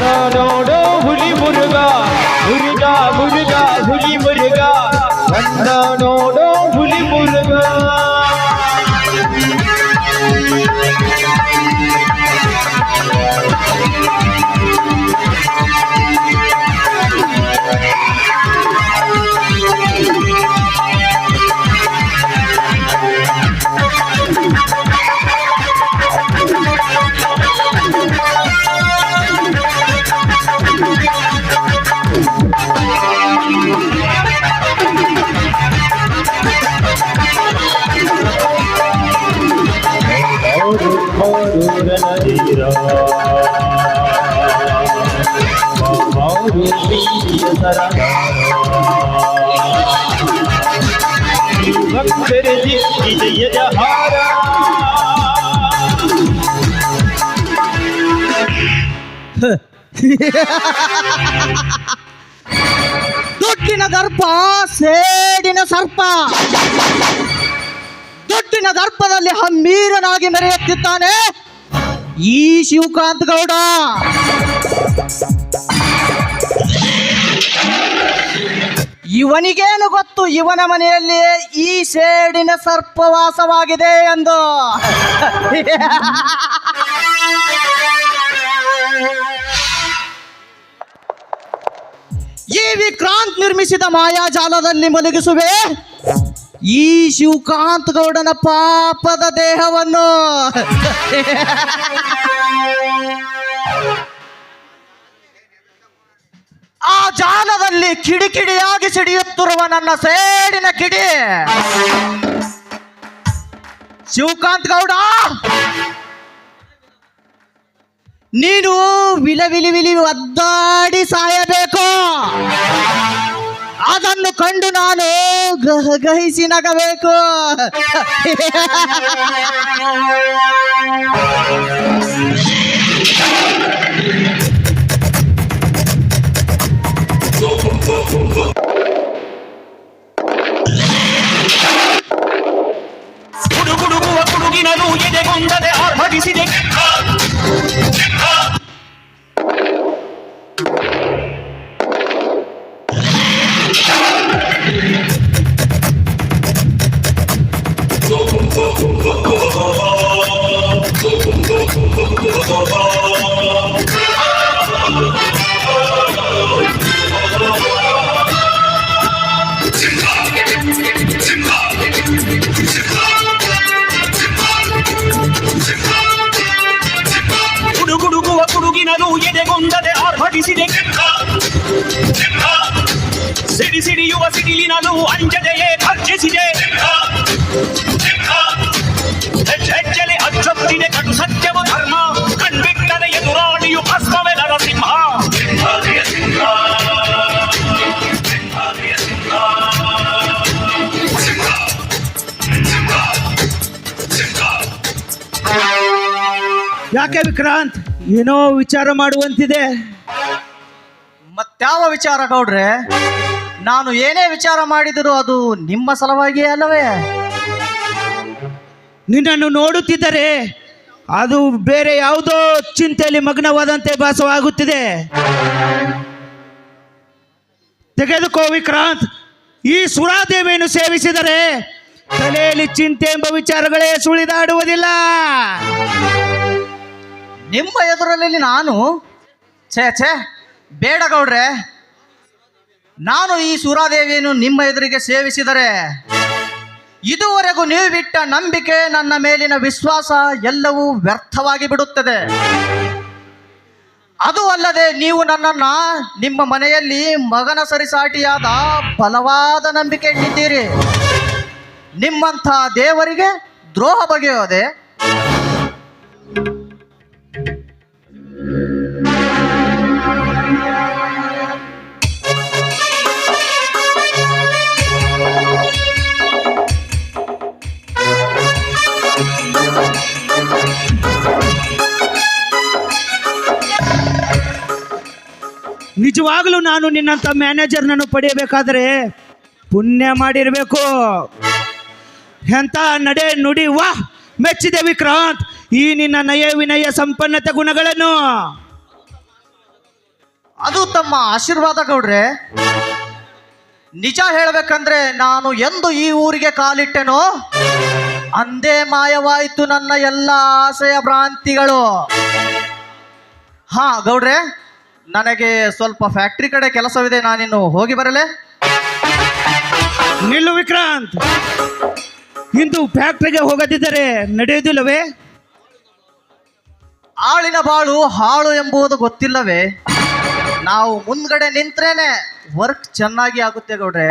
ಬಂದ ನೋಡು ಹುಲಿ ಮುರುಗ ಮುರುಗ ಭಕ್ತರ ದಿಗ್ವಿಜಯದ ಹಾರ ದುಡ್ಡಿನ ದರ್ಪ ಸೇಡಿನ ಸರ್ಪ. ದುಡ್ಡಿನ ದರ್ಪದಲ್ಲಿ ಹಮ್ಮೀರನಾಗಿ ಮೆರೆಯುತ್ತಿದ್ದಾನೆ ಈ ಶಿವಕಾಂತ್ ಗೌಡ ಇವನಿಗೇನು ಗೊತ್ತು? ಇವನ ಮನೆಯಲ್ಲಿ ಈ ಶೇಡಿನ ಸರ್ಪವಾಸವಾಗಿದೆ ಎಂದು. ಈ ವಿಕ್ರಾಂತ್ ನಿರ್ಮಿಸಿದ ಮಾಯಾಜಾಲದಲ್ಲಿ ಮಲಗಿಸುವೆ. ಈ ಶಿವಕಾಂತ್ ಗೌಡನ ಪಾಪದ ದೇಹವನ್ನು. ಆ ಜಾಲದಲ್ಲಿ ಕಿಡಿಕಿಡಿಯಾಗಿ ಸಿಡಿಯುತ್ತಿರುವ ನನ್ನ ಸೇಡಿನ ಕಿಡಿ. ಶಿವಕಾಂತ್ ಗೌಡ! ನೀನು ವಿಲ ವಿಲಿ ವಿಲಿ ಒದ್ದಾಡಿ ಸಾಯಬೇಕು. ಅದನ್ನು ಕಂಡು ನಾನು ಗಹಗಹಿಸಿ ನಗಬೇಕು. ಸಿಡಿಲಿನಲು ಅಂಜದೆಯೇ ಖರ್ಚಿಸಿದೆ ಹೆಜ್ಜೆಲೆ ಅಚ್ಚೊತ್ತಿದೆ ಕಟು ಸತ್ಯವು ಧರ್ಮ ಕಣ್ಬಿಟ್ಟರೆ ಎದುರಾಳಿಯು ಭಸ್ಮವೇ ನರಸಿಂಹ. ಯಾಕೆ ವಿಕ್ರಾಂತ್? ಏನೋ ವಿಚಾರ ಮಾಡುವಂತಿದೆ. ಮತ್ತಾವ ವಿಚಾರ ಗೌಡ್ರೆ? ನಾನು ಏನೇ ವಿಚಾರ ಮಾಡಿದರೂ ಅದು ನಿಮ್ಮ ಸಲುವಾಗಿ ಅಲ್ಲವೇ? ನಿನ್ನನ್ನು ನೋಡುತ್ತಿದ್ದರೆ ಅದು ಬೇರೆ ಯಾವುದೋ ಚಿಂತೆಯಲ್ಲಿ ಮಗ್ನವಾದಂತೆ ಭಾಸವಾಗುತ್ತಿದೆ. ತೆಗೆದುಕೋ ವಿಕ್ರಾಂತ್, ಈ ಸುರಾದೇವಿಯನ್ನು ಸೇವಿಸಿದರೆ ತಲೆಯಲ್ಲಿ ಚಿಂತೆ ಎಂಬ ವಿಚಾರಗಳೇ ಸುಳಿದಾಡುವುದಿಲ್ಲ. ನಿಮ್ಮ ಎದುರಲ್ಲಿ ನಾನು, ಛೇ ಛೇ, ಬೇಡ ಗೌಡ್ರೆ. ನಾನು ಈ ಸೂರಾದೇವಿಯನ್ನು ನಿಮ್ಮ ಎದುರಿಗೆ ಸೇವಿಸಿದರೆ ಇದುವರೆಗೂ ನೀವು ಬಿಟ್ಟ ನಂಬಿಕೆ ನನ್ನ ಮೇಲಿನ ವಿಶ್ವಾಸ ಎಲ್ಲವೂ ವ್ಯರ್ಥವಾಗಿ ಬಿಡುತ್ತದೆ. ಅದು ಅಲ್ಲದೆ ನೀವು ನನ್ನನ್ನ ನಿಮ್ಮ ಮನೆಯಲ್ಲಿ ಮಗನ ಸರಿಸಾಟಿಯಾದ ಬಲವಾದ ನಂಬಿಕೆ ಇಟ್ಟಿದ್ದೀರಿ. ನಿಮ್ಮಂಥ ದೇವರಿಗೆ ದ್ರೋಹ ಬಗೆಯೋದೆ ನಿಜವಾಗಲೂ ನಾನು ನಿನ್ನಂಥ ಮ್ಯಾನೇಜರ್ನನ್ನು ಪಡೆಯಬೇಕಾದ್ರೆ ಪುಣ್ಯ ಮಾಡಿರಬೇಕು. ಎಂಥ ನಡೆ ನುಡಿ, ವಾಹ್, ಮೆಚ್ಚಿದೆ ವಿಕ್ರಾಂತ್. ಈ ನಿನ್ನ ನಯ ವಿನಯ ಸಂಪನ್ನತೆ ಗುಣಗಳನ್ನು. ಅದು ತಮ್ಮ ಆಶೀರ್ವಾದ ಗೌಡ್ರೆ. ನಿಜ ಹೇಳ್ಬೇಕಂದ್ರೆ ನಾನು ಎಂದು ಈ ಊರಿಗೆ ಕಾಲಿಟ್ಟೆನೋ, ಅಂದೇ ಮಾಯವಾಯಿತು ನನ್ನ ಎಲ್ಲ ಆಸೆಯ ಭ್ರಾಂತಿಗಳು. ಹಾ ಗೌಡ್ರೆ ನನಗೆ ಸ್ವಲ್ಪ ಫ್ಯಾಕ್ಟ್ರಿ ಕಡೆ ಕೆಲಸವಿದೆ ನಾನಿನ್ನು ಹೋಗಿ ಬರಲೇ? ನಿಲ್ಲು ವಿಕ್ರಾಂತ್. ಇಂದು ಫ್ಯಾಕ್ಟ್ರಿಗೆ ಹೋಗದಿದ್ದರೆ ನಡೆಯುವುದಿಲ್ಲವೇ? ಆಳಿನ ಬಾಳು ಹಾಳು ಎಂಬುದು ಗೊತ್ತಿಲ್ಲವೇ? ನಾವು ಮುಂದ್ಗಡೆ ನಿಂತ್ರೇನೆ ವರ್ಕ್ ಚೆನ್ನಾಗಿ ಆಗುತ್ತೆ ಗೌಡ್ರೆ.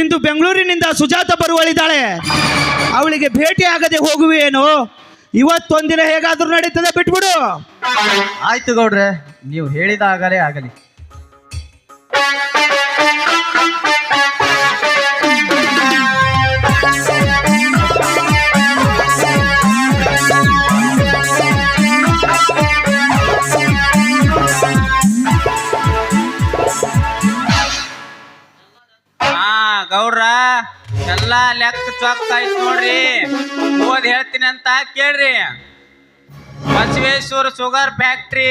ಇಂದು ಬೆಂಗಳೂರಿನಿಂದ ಸುಜಾತ ಬರುವಳಿದ್ದಾಳೆ. ಅವಳಿಗೆ ಭೇಟಿ ಆಗದೆ ಹೋಗುವೇನು ಇವತ್ತೊಂದಿನ ಹೇಗಾದ್ರೂ ನಡೀತದೆ ಬಿಟ್ಬಿಡು. ಆಯ್ತು ಗೌಡ್ರೆ ನೀವು ಹೇಳಿದಾಗಲೇ ಆಗಲಿ. ಹಾ ಗೌಡ್ರ ಎಲ್ಲ ಲೆಕ್ಕ ಇತ್ತು ನೋಡ್ರಿ. ಓದ್ ಹೇಳ್ತೀನಿ ಅಂತ ಕೇಳ್ರಿ. ಬಸವೇಶ್ವರ ಶುಗರ್ ಫ್ಯಾಕ್ಟ್ರಿ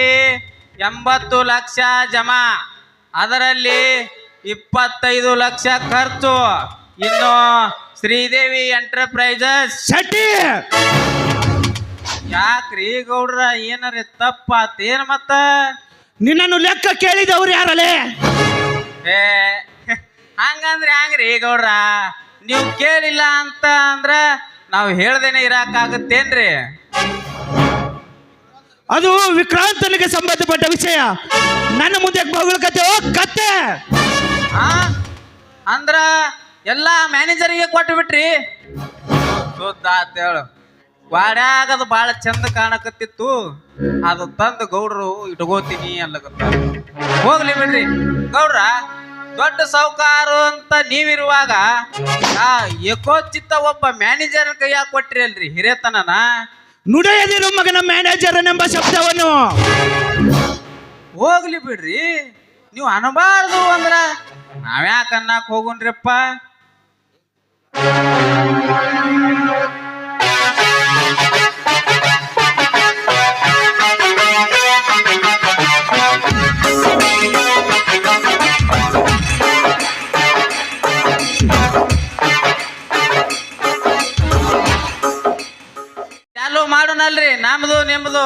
ಎಂಬತ್ತು ಲಕ್ಷ ಜಮಾ. ಅದರಲ್ಲಿ ಇಪ್ಪತ್ತೈದು ಲಕ್ಷ ಖರ್ಚು. ಇನ್ನು ಶ್ರೀದೇವಿ ಎಂಟರ್ಪ್ರೈಸಸ್ ಯಾಕ್ರಿ ಗೌಡ್ರ ಏನಾರ ತಪ್ಪಾತೇನ್ ಮತ್ತ? ನಿನ್ನನ್ನು ಲೆಕ್ಕ ಕೇಳಿದವ್ರು ಯಾರಲ್ಲೇ ಏ ಹಂಗಂದ್ರೆ ಹ್ಯಾಂಗ್ರಿ ಗೌಡ್ರ. ನೀವು ಕೇಳಿಲ್ಲ ಅಂತ ಅಂದ್ರ ನಾವು ಹೇಳ್ದೇನೆ ಇರಾಕಾಗತ್ತೇನ್ರಿ? ಅದು ವಿಕ್ರಾಂತನಿಗೆ ಸಂಬಂಧಪಟ್ಟ ವಿಷಯ. ನನ್ನ ಮುಂದೆ ಮಗಳ ಕತೆ ಓ ಕತ್ತೆ! ಆ? ಅಂದ್ರ ಎಲ್ಲಾ ಮ್ಯಾನೇಜರಿಗೆ ಕೊಟ್ಟು ಬಿಟ್ರಿ ಆತ್ ಹೇಳು. ವಾಡ್ಯಾಗ ಅದು ಭಾಳ ಚಂದ ಕಾಣಕತ್ತಿತ್ತು. ಅದು ತಂದು ಗೌಡ್ರು ಇಟ್ಕೋತೀನಿ ಅಲ್ಲಕತ್ತ ಹೋಗ್ಲಿ ಬಿಡ್ರಿ. ಗೌಡ್ರ ದೊಡ್ಡ ಸಾಹುಕಾರ ಅಂತ ನೀವಿರುವಾಗ ಆ ಏಕೋಚಿತ್ತ ಒಬ್ಬ ಮ್ಯಾನೇಜರ್ ಕೈಯಾಗ ಕೊಟ್ರಿ ಅಲ್ರಿ ಹಿರೇತನನ. ನುಡಿಯದಿರು ಮಗನ ಮ್ಯಾನೇಜರ್ ಎಂಬ ಶಬ್ದವನ್ನು. ಹೋಗ್ಲಿ ಬಿಡ್ರಿ ನೀವು ಅನಬಾರ್ದು ಅಂದ್ರ ನಾವ್ಯಾಕನ್ನಾಕ್ ಹೋಗುನ್ರಿಪ್ಪ?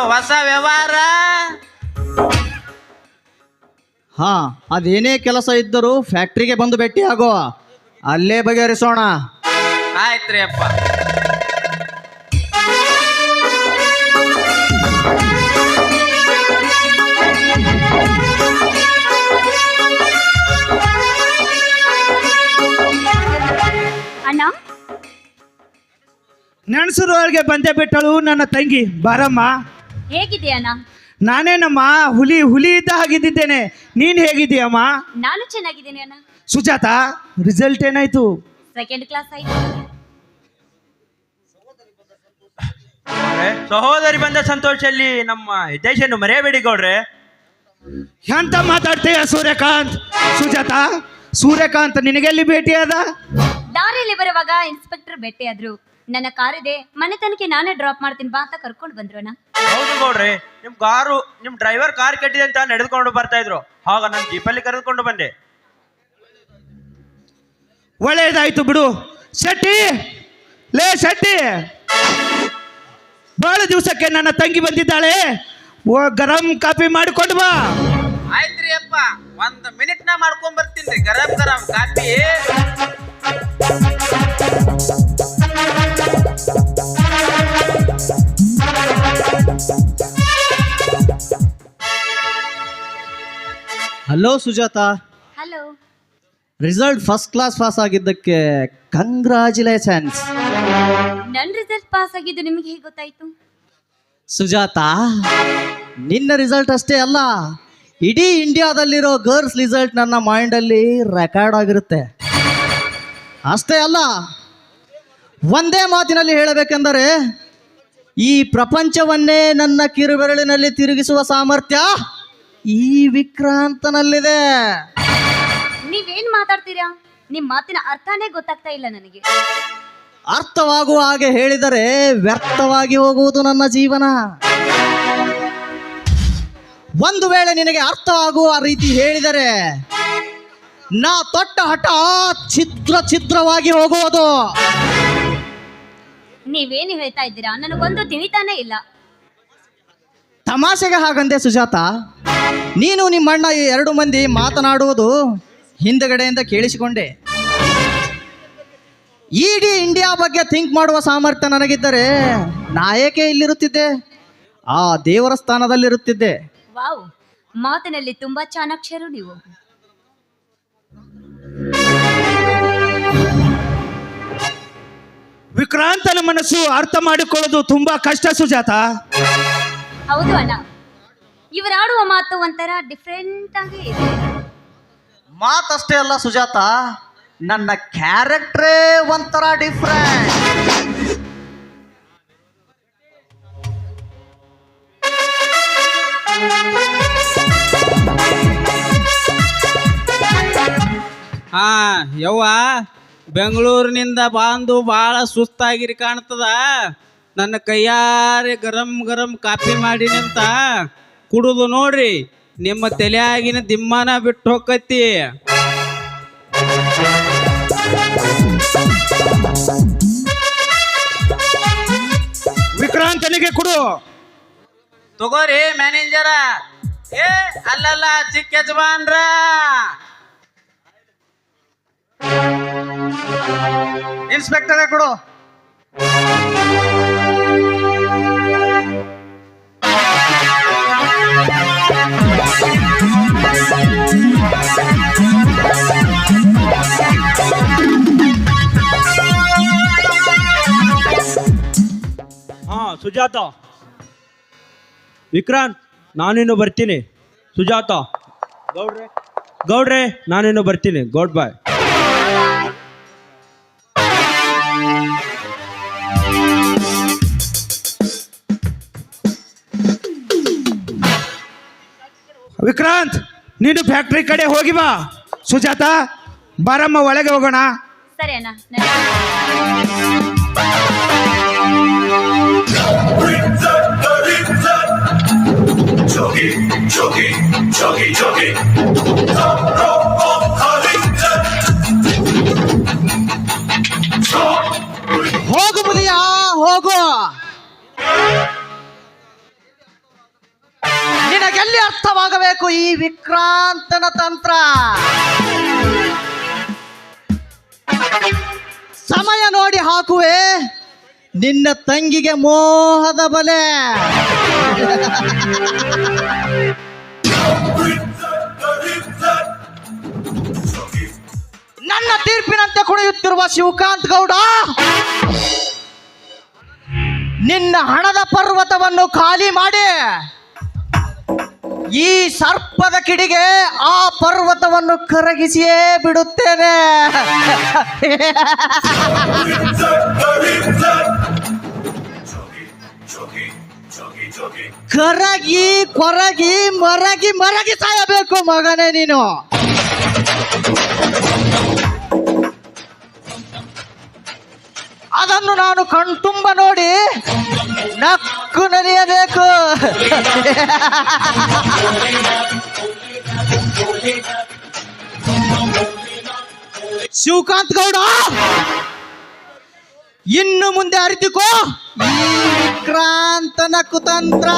ಹೊಸ ವ್ಯವಹಾರ? ಹಾ ಅದೇನೇ ಕೆಲಸ ಇದ್ದರೂ ಫ್ಯಾಕ್ಟ್ರಿಗೆ ಬಂದು ಭೇಟಿ ಆಗೋ. ಅಲ್ಲೇ ಬಗೆಹರಿಸೋಣ. ಆಯ್ತ್ರಿ ಅಪ್ಪ. ಅಣ್ಣ? ನೆಣಸರೊಳಗೆ ಬಂದೆ ಬಿಟ್ಟಳು ನನ್ನ ತಂಗಿ ಬಾರಮ್ಮ ಹೇಗಿದೆಯಾ ಅಣ್ಣ? ನಾನೇನಮ್ಮ ಹುಲಿ ಹುಲಿ ಇದ್ದ ಹಾಗಿದ್ದೇನೆ ನೀನ್ ಹೇಗಿದ್ದೀಯಮ್ಮ? ನಾನು ಚೆನ್ನಾಗಿದ್ದೀನಿ ಅಣ್ಣ. ಸುಜಾತ ರಿಸಲ್ಟ್ ಏನಾಯ್ತು? ಸೆಕೆಂಡ್ ಕ್ಲಾಸ್ ಆಯ್ತು. ಸಹೋದರಿ ಬಂದ ಸಂತೋಷದಲ್ಲಿ ನಮ್ಮ ದೇಶವನ್ನು ಮರೆಯಬೇಡಿ ಗೌಡ್ರೆ. ಎಂತ ಮಾತಾಡ್ತೀಯ ಸೂರ್ಯಕಾಂತ್? ಸುಜಾತ ಸೂರ್ಯಕಾಂತ್ ನಿನಗೆಲ್ಲಿ ಭೇಟಿಯಾದ? ದಾರಿಯಲ್ಲಿ ಬರುವಾಗ ಇನ್ಸ್ಪೆಕ್ಟರ್ ಭೇಟಿಯಾದ್ರು. ನನ್ನ ಕಾರ್ ಇದೆ ಮನೆ ತನಕ ನಾನೇ ಡ್ರಾಪ್ ಮಾಡ್ತೀನಿ ಬಾ ಅಂತ ಕರ್ಕೊಂಡು ಬಂದ್ರು ಅಣ್ಣ. ಹೌದು ಗೌಡ್ರೆ ನಿಮ್ ಕಾರು ನಿಮ್ ಡ್ರೈವರ್ ಕಾರ್ ಕೆಟ್ಟಿದೆ ಅಂತ ನಡೆದುಕೊಂಡು ಬರ್ತಾ ಇದ್ರು. ಆಗ ನಾನು ಜೀಪಲ್ಲಿ ಕರೆದುಕೊಂಡು ಬಂದೆ. ಒಳ್ಳೇದಾಯ್ತು ಬಿಡು. ಶೆಟ್ಟಿ ಲೇ ಶೆಟ್ಟಿ. ಬಹಳ ದಿವಸಕ್ಕೆ ನನ್ನ ತಂಗಿ ಬಂದಿದ್ದಾಳೆ. ಓ ಗರಂ ಕಾಫಿ ಮಾಡಿಕೊಂಡು ಬಾ. ಆಯ್ತ್ರಿ ಅಪ್ಪ ಒಂದ್ ಮಿನಿಟ್ ನಾ ಮಾಡ್ಕೊಂಡ್ ಬರ್ತೀನಿ. ಗರಂ ಗರಂ coffee. Hello Sujatha. Hello result first class pass ಆಗಿದ್ದಕ್ಕೆ ಕಂಗ್ರಾಚುಲೇಷನ್ಸ್ ನನ್ನ ರಿಸಲ್ಟ್ ಪಾಸ್ ಆಗಿದ್ದು ನಿಮಗೆ ಹೇಗೆ ಗೊತ್ತಾಯ್ತು? ಸುಜಾತ ನಿನ್ನ ರಿಸಲ್ಟ್ ಅಷ್ಟೇ ಅಲ್ಲ ಇಡೀ ಇಂಡಿಯಾದಲ್ಲಿರೋ ಗರ್ಲ್ಸ್ ರಿಸಲ್ಟ್ ನನ್ನ ಮೈಂಡಲ್ಲಿ ರೆಕಾರ್ಡ್ ಆಗಿರುತ್ತೆ. ಅಷ್ಟೇ ಅಲ್ಲ ಒಂದೇ ಮಾತಿನಲ್ಲಿ ಹೇಳಬೇಕೆಂದರೆ ಈ ಪ್ರಪಂಚವನ್ನೇ ನನ್ನ ಕಿರುಬೆರಳಿನಲ್ಲಿ ತಿರುಗಿಸುವ ಸಾಮರ್ಥ್ಯ ಈ ವಿಕ್ರಾಂತನಲ್ಲಿದೆ. ನೀವೇನ್ ಮಾತಾಡ್ತೀರಾ? ನಿಮ್ ಮಾತಿನ ಅರ್ಥನೇ ಗೊತ್ತಾಗ್ತಾ ಇಲ್ಲ ನನಗೆ. ಅರ್ಥವಾಗುವ ಹಾಗೆ ಹೇಳಿದರೆ ವ್ಯರ್ಥವಾಗಿ ಹೋಗುವುದು ನನ್ನ ಜೀವನ. ಒಂದು ವೇಳೆ ನಿನಗೆ ಅರ್ಥವಾಗುವ ರೀತಿ ಹೇಳಿದರೆ ನಾ ತೊಟ್ಟ ಹಠ ಚಿತ್ರ ಚಿತ್ರವಾಗಿ ಹೋಗುವುದು. ನೀವೇನು ಹೇಳ್ತಾ ಇದ್ದೀರಾ? ನನಗೊಂದು ತಿಳಿತಾನೆ ಇಲ್ಲ. ತಮಾಷೆಗೆ ಹಾಗಂದೆ ಸುಜಾತ ನೀನು ನಿಮ್ಮಣ್ಣ ಈ ಎರಡು ಮಂದಿ ಮಾತನಾಡುವುದು ಹಿಂದಗಡೆಯಿಂದ ಕೇಳಿಸಿಕೊಂಡೆ. ಇಡೀ ಇಂಡಿಯಾ ಬಗ್ಗೆ ಥಿಂಕ್ ಮಾಡುವ ಸಾಮರ್ಥ್ಯ ನನಗಿದ್ದರೆ ನಾಯಕೆ ಇಲ್ಲಿರುತ್ತಿದ್ದೆ? ಆ ದೇವರ ಸ್ಥಾನದಲ್ಲಿರುತ್ತಿದ್ದೆ. ವಾವ್ ಮಾತಿನಲ್ಲಿ ತುಂಬಾ ಚಾಣಾಕ್ಷರು ನೀವು. ವಿಕ್ರಾಂತನ ಮನಸ್ಸು ಅರ್ಥ ಮಾಡಿಕೊಳ್ಳೋದು ತುಂಬಾ ಕಷ್ಟ ಸುಜಾತ. ಹೌದು ಅಣ್ಣ. ಇವರಾಡುವ ಮಾತು ಒಂಥರ ಡಿಫ್ರೆಂಟ್ ಆಗಿ ಇದೆ. ಮಾತಷ್ಟೇ ಅಲ್ಲ ಸುಜಾತ ನನ್ನ ಕ್ಯಾರೆಕ್ಟ್ರೇ ಒಂಥರ ಡಿಫ್ರೆಂಟ್ ಹಾ ಯವ್ವ. ಬೆಂಗಳೂರಿನಿಂದ ಬಂದು ಭಾಳ ಸುಸ್ತಾಗಿರಿ ಕಾಣ್ತದ. ನನ್ನ ಕೈಯಾರೆ ಗರಂ ಗರಂ ಕಾಫಿ ಮಾಡಿ ನಿಂತ ಕುಡುದು ನೋಡ್ರಿ ನಿಮ್ಮ ತಲೆಯಾಗಿನ ದಿಮ್ಮಾನ ಬಿಟ್ಟು ಹೋಗತಿ ವಿಕ್ರಾಂತನಿಗೆ ಕೊಡು. ತಗೋರಿ ಮ್ಯಾನೇಜರ. ಏ ಅಲ್ಲಲ್ಲ ಚಿಕ್ಕ ಯಜಮಾನ್ರ. ಇನ್ಸ್ಪೆಕ್ಟರ್ ಕೊಡು. ಹಾ ಸುಜಾತ. ವಿಕ್ರಾಂತ್ ನಾನಿನ್ನು ಬರ್ತೀನಿ. ಸುಜಾತ. ಗೌಡ್ರೆ. ಗೌಡ್ರೆ ನಾನಿನ್ನು ಬರ್ತೀನಿ. ಗೌಡ್ ಬಾಯ್ ವಿಕ್ರಾಂತ್ ನೀನು ಫ್ಯಾಕ್ಟ್ರಿ ಕಡೆ ಹೋಗಿ ಬಾ. ಸುಜಾತ ಬಾರಮ್ಮ ಒಳಗೆ ಹೋಗೋಣ. ಸರಿ ಅಣ್ಣ ತಂತ್ರ ಸಮಯ ನೋಡಿ ಹಾಕುವೆ. ನಿನ್ನ ತಂಗಿಗೆ ಮೋಹದ ಬಲೆ. ನನ್ನ ತೀರ್ಪಿನಂತೆ ಕುಣಿಯುತ್ತಿರುವ ಶಿವಕಾಂತ್ ಗೌಡ, ನಿನ್ನ ಹಣದ ಪರ್ವತವನ್ನು ಖಾಲಿ ಮಾಡಿ ಈ ಸರ್ಪದ ಕಿಡಿಗೆ ಆ ಪರ್ವತವನ್ನು ಕರಗಿಸಿಯೇ ಬಿಡುತ್ತೇನೆ. ಕರಗಿ ಕೊರಗಿ ಮರಗಿ ಮರಗಿ ಸಾಯಬೇಕು ಮಗನೇ ನೀನು. ಅದನ್ನು ನಾನು ಕಣ್ತುಂಬ ನೋಡಿ ನಕ್ಕು ನಲಿಯಬೇಕು. ಶಿವಕಾಂತ್ ಗೌಡ ಇನ್ನು ಮುಂದೆ ಅರಿತುಕೋ. ಈ ವಿಕ್ರಾಂತನ ಕುತಂತ್ರ